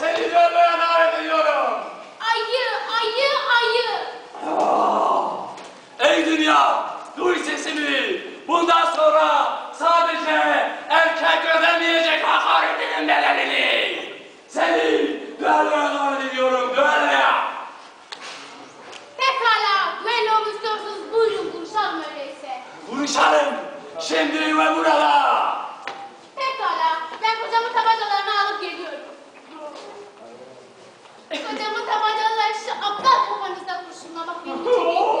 Seni düelloya davet ediyorum. Ayı, ayı, ayı. Ah! Ey dünya, duy sesimi. Bundan sonra sadece erkek ödemeyecek hakaretinin bedelini. Seni düelloya davet ediyorum, düelloya. Pekala, düello istiyorsunuz? Buyurun konuşalım öyleyse. Buluşalım, şimdi ve burada. 我他妈他妈的，我他妈的，我他妈的，我他妈的。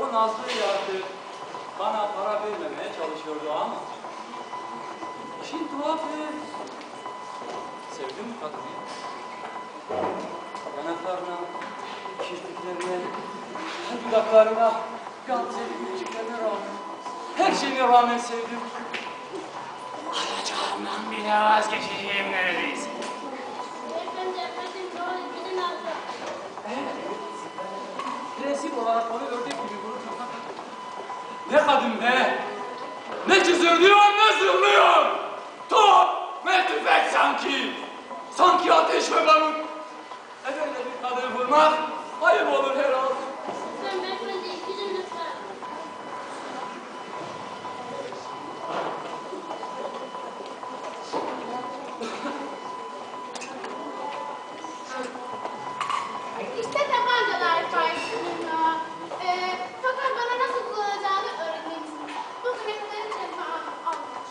O nazlı yaratık bana para vermemeye çalışıyordu ama işin tuhafı sevdim kadını? Yanaklarına, kirpiklerine, dudaklarına, gamzeli gülücüklerine rağmen, her şeyine rağmen sevdim. Alacağımdan bile vazgeçeceğim neredeyse. Prensip olarak onu ördek gibi vurup Ne kadın be! Ne çizirdiyor ne zırlıyor! Top ve tüfek sanki! Sanki ateş ve barut! E böyle bir kadın vurmak ayıp olur herhalde. Lütfen beyefendi, gidin lütfen. İşte karşısında. Ee, fakat bana nasıl kullanacağını. Bu cevabı almış.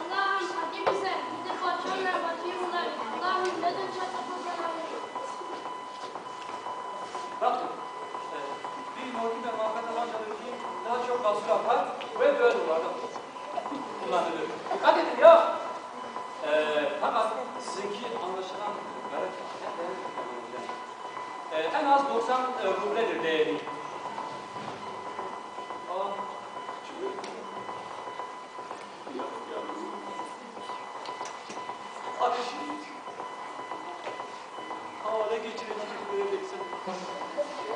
Allah'ım hadi bize, bizi. Allah'ım neden çatapazlar Bakın, e, bir morgu ve ki daha çok basur yapar ve düellolarda kullanılır. 90 e, rubledir değeri. Aa, küçük. Ateşi havada göreceksin.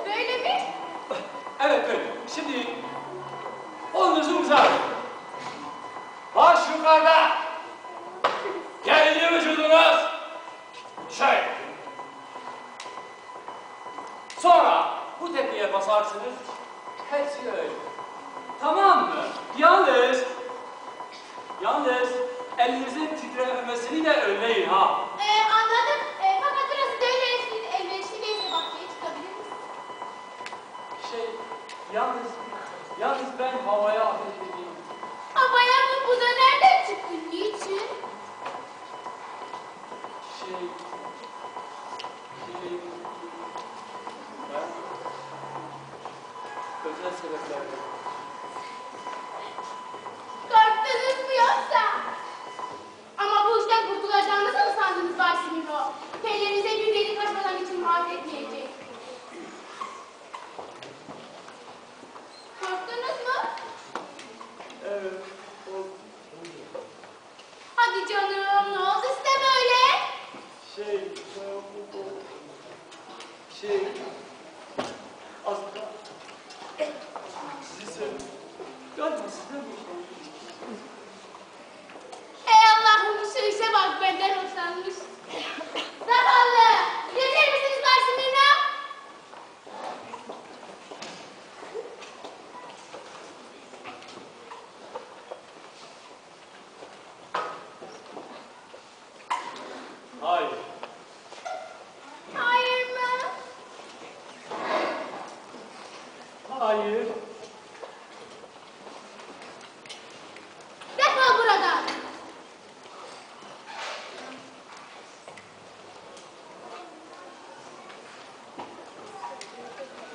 Böyle mi? Evet öyle. Şimdi onunuzu uzatın. Baş yukarıda. Kendi vücudunuz. Şöyle. Tepkiye basarsınız. Hepsi öyle. Tamam mı? Yalnız yalnız elinizin titrememesini de önleyin ha. Ee, anladım. Ee, fakat burası devre elverişli değilse bahçeye çıkabilir misin? Şey yalnız yalnız ben havaya ateş edeyim. Ama yavrum bu da nereden çıktı? Niçin? Şey sebeplerden. Korktunuz mu yoksa? Ama bu işten kurtulacağınızı mı sandınız Bay Simiro? Pellerinize bir delik açmadan için affetmeyecek. Korktunuz mu? Evet, korktum. Hadi canım, ne oldu size böyle? Şey, şey, şey... Ey Allah'ım şu işe bak benden hoşlanmış. Zavallı! Gelir misiniz Marsimino? Hayır. Hayır mı? Hayır. Defol buradan!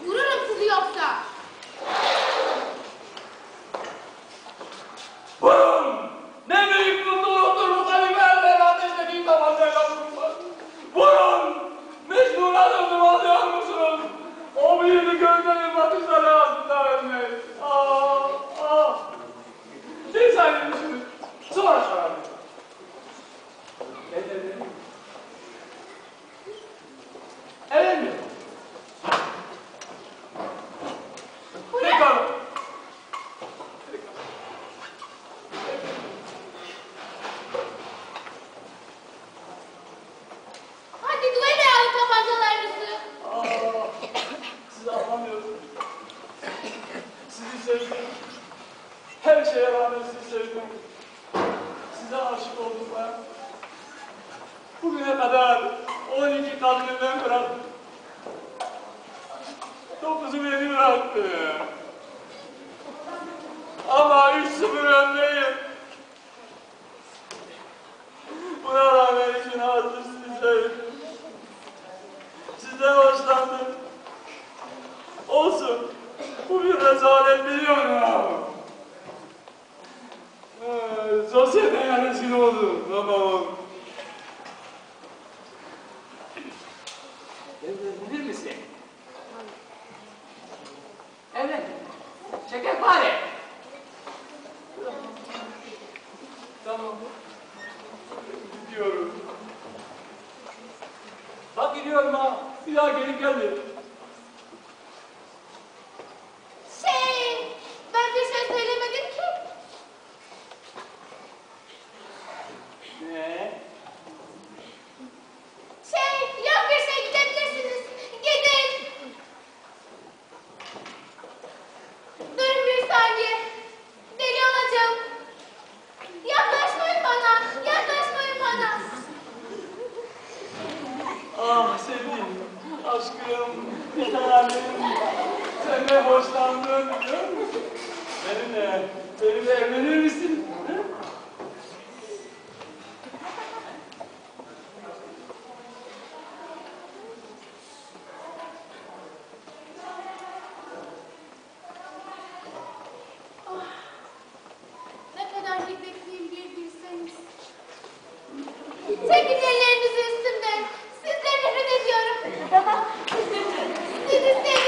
Vururum sizi yoksa. Vurun! Ne büyük mutluluktur bu kelimelerle ateşteki tabancayla vurmak. Vurun! Mecnun'a döndüm anlıyor musunuz? O büyüdü gözlerin bakışları altında ölmek. Ah! Ah! Siz ayrılmışsınız. Sonra karar verin. Ne dedin? Evet mi? Bu ne? Tekrar. Hadi duele alın tabancalarınızı. Aa, sizi anlamıyorum. Sizi sevdim. Her şeye rağmen sizi sevdim. Size aşık oldum ben. Bugüne kadar 12 kadını ben bıraktım. Dokuzu beni bıraktı. Ama 3-0 öndeyim. Buna rağmen için hazır sizi sevdim. Sizden hoşlandım. Olsun. Bu bir rezalet biliyorum. Ee, rezil oldu. Tamam. Evlenir misin? Evlen. Şekerpare. Tamam. Gidiyorum. Bak gidiyorum ha. Bir daha geri gelme. Evlenir misin? Hı? Ne kadar bekletliyim bir bilseniz. Çekin ellerinizi üstümden. Sizden nefret ediyorum. Sizi seviyorum.